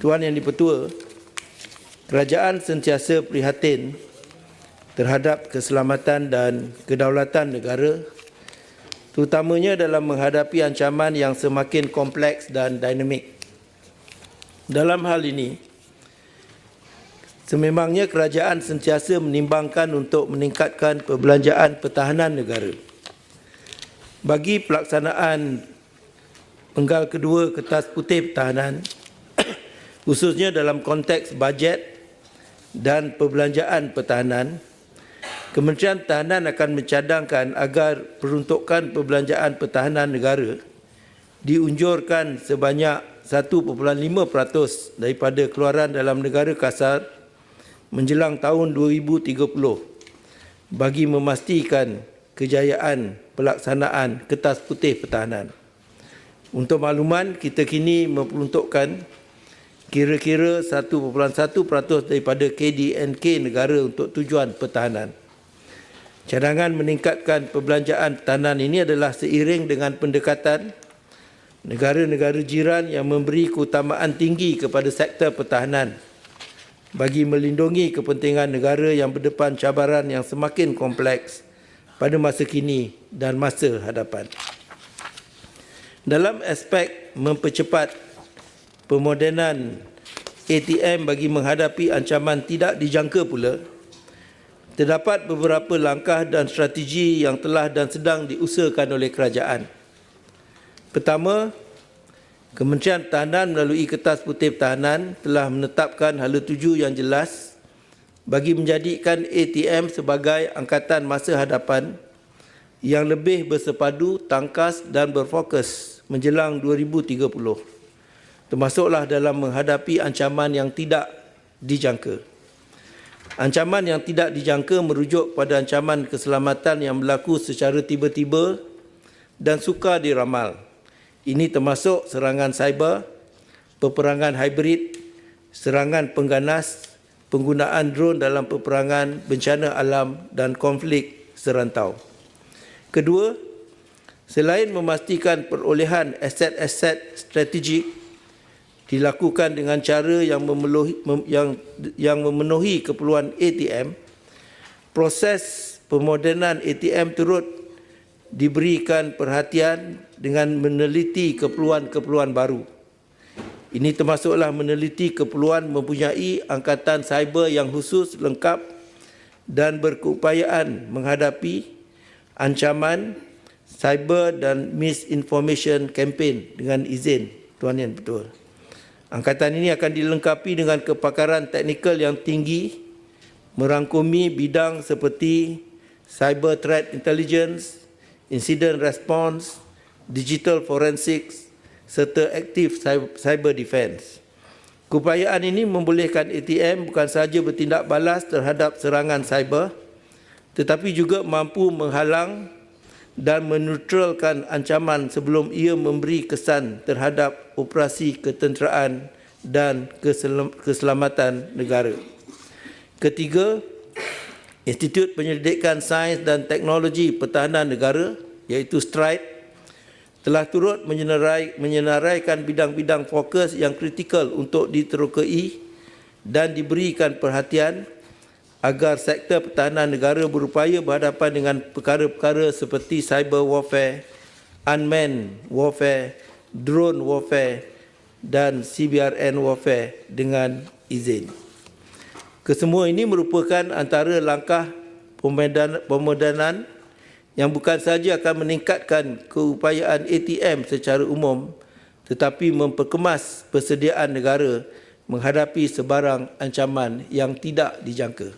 Tuan Yang Dipertua, kerajaan sentiasa prihatin terhadap keselamatan dan kedaulatan negara terutamanya dalam menghadapi ancaman yang semakin kompleks dan dinamik. Dalam hal ini, sememangnya kerajaan sentiasa menimbangkan untuk meningkatkan perbelanjaan pertahanan negara. Bagi pelaksanaan penggal kedua kertas putih pertahanan, khususnya dalam konteks bajet dan perbelanjaan pertahanan, Kementerian Pertahanan akan mencadangkan agar peruntukan perbelanjaan pertahanan negara diunjurkan sebanyak 1.5% daripada keluaran dalam negara kasar menjelang tahun 2030 bagi memastikan kejayaan pelaksanaan kertas putih pertahanan. Untuk makluman, kita kini memperuntukkan kira-kira 1.1% daripada KDNK negara untuk tujuan pertahanan. Cadangan meningkatkan perbelanjaan pertahanan ini adalah seiring dengan pendekatan negara-negara jiran yang memberi keutamaan tinggi kepada sektor pertahanan bagi melindungi kepentingan negara yang berdepan cabaran yang semakin kompleks pada masa kini dan masa hadapan. Dalam aspek mempercepat pemodenan ATM bagi menghadapi ancaman tidak dijangka pula, terdapat beberapa langkah dan strategi yang telah dan sedang diusahakan oleh kerajaan. Pertama, Kementerian Pertahanan melalui Kertas Putih Pertahanan telah menetapkan hala tuju yang jelas bagi menjadikan ATM sebagai angkatan masa hadapan yang lebih bersepadu, tangkas dan berfokus menjelang 2030 termasuklah dalam menghadapi ancaman yang tidak dijangka. Ancaman yang tidak dijangka merujuk pada ancaman keselamatan yang berlaku secara tiba-tiba dan sukar diramal. Ini termasuk serangan cyber, peperangan hybrid, serangan pengganas, penggunaan drone dalam peperangan, bencana alam dan konflik serantau. Kedua, selain memastikan perolehan aset-aset strategik dilakukan dengan cara yang memenuhi, yang, yang memenuhi keperluan ATM, proses pemodenan ATM turut diberikan perhatian dengan meneliti keperluan-keperluan baru. Ini termasuklah meneliti keperluan mempunyai angkatan cyber yang khusus lengkap dan berkeupayaan menghadapi ancaman cyber dan misinformation campaign dengan izin Tuan Yang Betul. Angkatan ini akan dilengkapi dengan kepakaran teknikal yang tinggi merangkumi bidang seperti cyber threat intelligence, incident response, digital forensics serta active cyber defense. Keupayaan ini membolehkan ATM bukan sahaja bertindak balas terhadap serangan cyber tetapi juga mampu menghalang dan menetralkan ancaman sebelum ia memberi kesan terhadap operasi ketenteraan dan keselamatan negara. Ketiga, Institut Penyelidikan Sains dan Teknologi Pertahanan Negara iaitu STRIDE telah turut menyenarai, menyenaraikan bidang-bidang fokus yang kritikal untuk diterokai dan diberikan perhatian agar sektor pertahanan negara berupaya berhadapan dengan perkara-perkara seperti cyber warfare, unmanned warfare, drone warfare dan CBRN warfare dengan izin. Kesemua ini merupakan antara langkah pemodenan yang bukan sahaja akan meningkatkan keupayaan ATM secara umum tetapi memperkemas persediaan negara menghadapi sebarang ancaman yang tidak dijangka.